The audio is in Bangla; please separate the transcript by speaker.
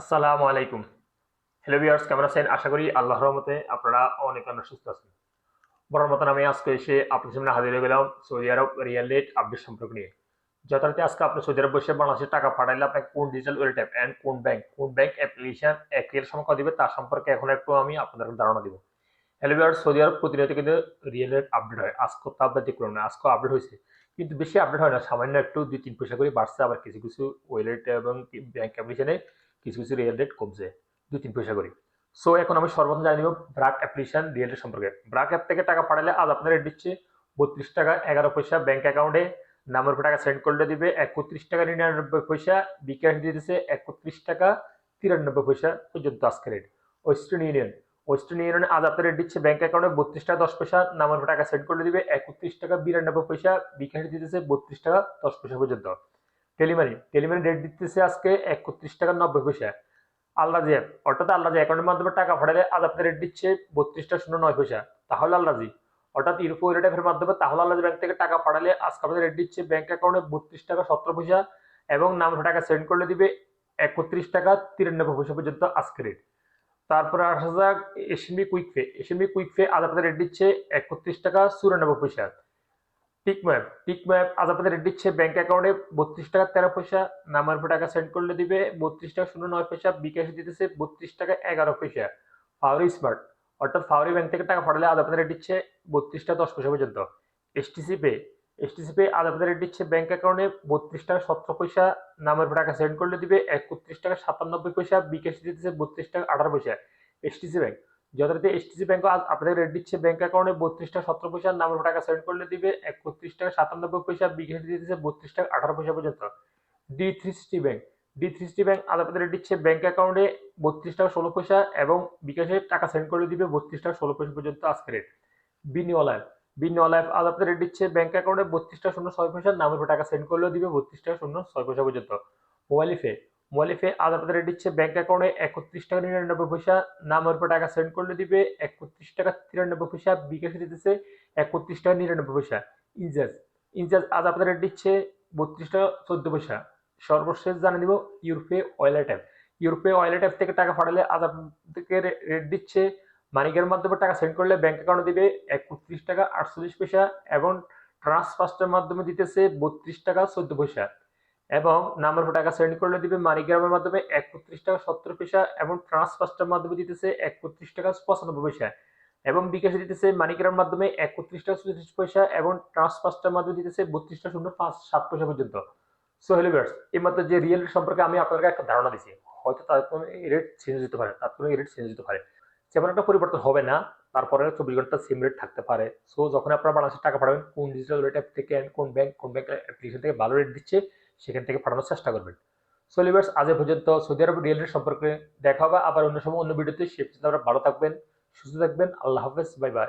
Speaker 1: আসসালামু আলাইকুম। হ্যালো ভিউয়ার্স কেমন আছেন? আশা করি আল্লাহর রহমতে আপনারা অনেক অনেক সুস্থ আছেন। বড় মতন আমি আজকে এসে আপনার সামনে হাজির হয়ে গেলাম Saudi Arab real rate update সম্পর্ক নিয়ে। যথারীতি আজকে আপনি সৌদি আরব বসে বাংলাদেশের টাকা পাঠাইলে আপনাকে কোন ডিজিটাল ওয়েল ট্যাপ অ্যান্ড কোন ব্যাংক কোন ব্যাংক অ্যাপ্লিকেশন একের কত দিবে, তার সম্পর্কে এখন একটু আমি আপনাদের ধারণা দিব। হ্যালো ভিউয়ার্স সৌদি আরব প্রতিনিয়ত কিন্তু রিয়েল রেট আপডেট হয়। আজকে তো আপডেট দেখলাম না আজকে আপডেট হয়েছে। কিন্তু বেশি আপডেট হয় না, সামান্য একটু দুই তিন পয়সা করে বাড়ছে, আবার কিছু কিছু ওয়েলেট এবং ব্যাংক অ্যাপ্লিকেশনে কিছু কিছু রিয়েল রেট কমছে, দুই তিন পয়সা করে। সো এখন আমি সর্বপ্রথম জানিয়ে নিব ব্রাক অ্যাপ্লিকেশন রিয়েল রেট সম্পর্কে। ব্রাক অ্যাপ থেকে টাকা পাঠালে আজ আপনার রেট দিচ্ছে বত্রিশ টাকা এগারো পয়সা ব্যাঙ্ক অ্যাকাউন্টে নাম্বার টাকা সেন্ড করলে দিবে একত্রিশ টাকা নিরানব্বই পয়সা, বিকাশ দিচ্ছে একত্রিশ টাকা তিরানব্বই পয়সা পর্যন্ত আজকে রেট ওয়েস্টার্ন ইউনিয়ন ওয়েস্টার্ন ইউনিয়নে আজ আপনার রেট দিচ্ছে ব্যাঙ্ক অ্যাকাউন্টে বত্রিশ টাকা দশ পয়সা নাম্বার টাকা সেন্ড করলে দিবে একত্রিশ টাকা বিরানব্বই পয়সা, বিকাশ দিচ্ছে বত্রিশ টাকা দশ পয়সা পর্যন্ত। টেলিমানি টেলিমানি রেট দিতেছে আজকে একত্রিশ টাকা নব্বই পয়সা। আল্লাজি অ্যাপ অর্থাৎ আল্লাজি অ্যাকাউন্টের মাধ্যমে টাকা পাঠালে আজ আপনার রেট দিচ্ছে বত্রিশ টাকা শূন্য নয় পয়সা। তাহলে আল্লাজি অর্থাৎ ইউরোপো ওয়েলেট অ্যাপের মাধ্যমে তাহলে আল্লাজি ব্যাংক থেকে টাকা পাঠালে আজকে আপনাদের রেট দিচ্ছে ব্যাংক অ্যাকাউন্টে বত্রিশ টাকা সতেরো পয়সা এবং নাম টাকা সেন্ড করলে দিবে একত্রিশ টাকা তিরানব্বই পয়সা পর্যন্ত আজকে রেট তারপরে আসা যাক SMB quick pay SMB quick pay আজ রেট দিচ্ছে একত্রিশ টাকা চুরানব্বই পয়সা। টিক ম্যাপ টিক ম্যাপ আজ আপনাদের দিচ্ছে ব্যাংক অ্যাকাউন্টে বত্রিশ টাকা তেরো পয়সা নাম্বার উপর টাকা সেন্ড করলে দিবে, বত্রিশ টাকা শূন্য নয় পয়সা, বিকাশে দিতেছে বত্রিশ টাকা এগারো পয়সা। ফাওরি স্মার্ট অর্থাৎ ফাওরি ব্যাংক থেকে টাকা পাঠালে আজ আপনাদের দিচ্ছে বত্রিশ টাকা দশ পয়সা পর্যন্ত। এসটিসি পে এসটিসি পে আজ আপনাদের দিচ্ছে ব্যাংক অ্যাকাউন্টে বত্রিশ টাকা সতেরো পয়সা নাম্বার উপর টাকা সেন্ড করলে দিবে একত্রিশ টাকা সাতানব্বই পয়সা, বিকাশে দিতেছে বত্রিশ টাকা আঠারো পয়সা। এসটিসি ব্যাংক যথারীতি এসটিসি ব্যাংক আপনাদের রেট দিচ্ছে ব্যাংক অ্যাকাউন্টে বত্রিশ টাকা সতেরো পয়সা নামের উপর টাকা সেন্ড করলে দিবে একত্রিশ টাকা সাতানব্বই পয়সা বিকাশে দিতেছে বত্রিশ টাকা আঠারো পয়সা পর্যন্ত। D three sixty bank D three sixty bank আপনাদের রেট দিচ্ছে ব্যাংক অ্যাকাউন্টে বত্রিশ টাকা ষোলো পয়সা এবং বিকাশে টাকা সেন্ড করে দিবে বত্রিশ টাকা ষোলো পয়সা পর্যন্ত আজকে রেট বিনিওয়ালায় বিনিওয়ালায় আজ আপনাদের রেট দিচ্ছে ব্যাংক অ্যাকাউন্টে বত্রিশ টাকা শূন্য ছয় পয়সা নামের উপর টাকা সেন্ড করলেও দিবে বত্রিশ টাকা শূন্য ছয় পয়সা পর্যন্ত। মোবাইলিফে মোবাইলিফে আজ আপনাদের রেট দিচ্ছে ব্যাংক অ্যাকাউন্টে একত্রিশ টাকা নিরানব্বই পয়সা নামের উপর টাকা সেন্ড করলে দিবে, একত্রিশ টাকা তিরানব্বই পয়সা বিকাশে দিতেছে, একত্রিশ টাকা নিরানব্বই পয়সা। ইনচার্জ ইনচার্জ আজ আপনাদের রেট দিচ্ছে বত্রিশ টাকা চোদ্দ পয়সা। সর্বশেষ জানিয়ে দিব ইউরোপে ওয়েলার ট্যাপ ইউরোপে ওয়েলার ট্যাপ থেকে টাকা পাঠালে আজ আপনাদেরকে রেট দিচ্ছে মানিকের মাধ্যমে টাকা সেন্ড করলে ব্যাংক অ্যাকাউন্টে দিবে একত্রিশ টাকা আটচল্লিশ পয়সা এবং ট্রান্সফার্স্টের মাধ্যমে দিতেছে বত্রিশ টাকা চোদ্দ পয়সা। এবং নাম্বার টাকা সেন্ড করলে দিবে মানিগ্রামের মাধ্যমে একত্রিশ টাকা সত্তর পয়সা এবং ট্রান্সফার্স্টের মাধ্যমে দিতেছে একত্রিশ টাকা পঁচানব্বই পয়সা। এবং বিকাশে দিতেছে মানিগ্রামের মাধ্যমে একত্রিশ টাকা চৌত্রিশ পয়সা এবং ট্রান্সফার্স্টের মাধ্যমে দিতেছে বত্রিশ টাকা শূন্য পাঁচ সাত পয়সা পর্যন্ত। সো হেলো ভিউয়ার্স এই মাত্র যে রিয়েল সম্পর্কে আমি আপনাদেরকে একটা ধারণা দিচ্ছি হয়তো কোনো রেট চেঞ্জ হতে পারে, তার কোনো রেট চেঞ্জ হতে পারে। যেমন একটা পরিবর্তন হবে না, তারপরে চব্বিশ ঘণ্টা সেম রেট থাকতে পারে। সো যখন আপনারা বাংলাদেশের টাকা পাঠাবেন, কোন ডিজিটাল রেট অ্যাপ থেকে কোন ব্যাংক কোন ব্যাংক অ্যাপ্লিকেশন থেকে ভালো রেট দিচ্ছে সেখান থেকে পাঠানোর চেষ্টা করবেন। সো লিভার্স আজ পর্যন্ত সৌদি আরব রিয়েল সম্পর্কে দেখা হবে। আবার অন্য সময়, অন্য ভিডিওতে। সে আপনারা ভালো থাকবেন, সুস্থ থাকবেন। আল্লাহ হাফেজ, বাই বাই।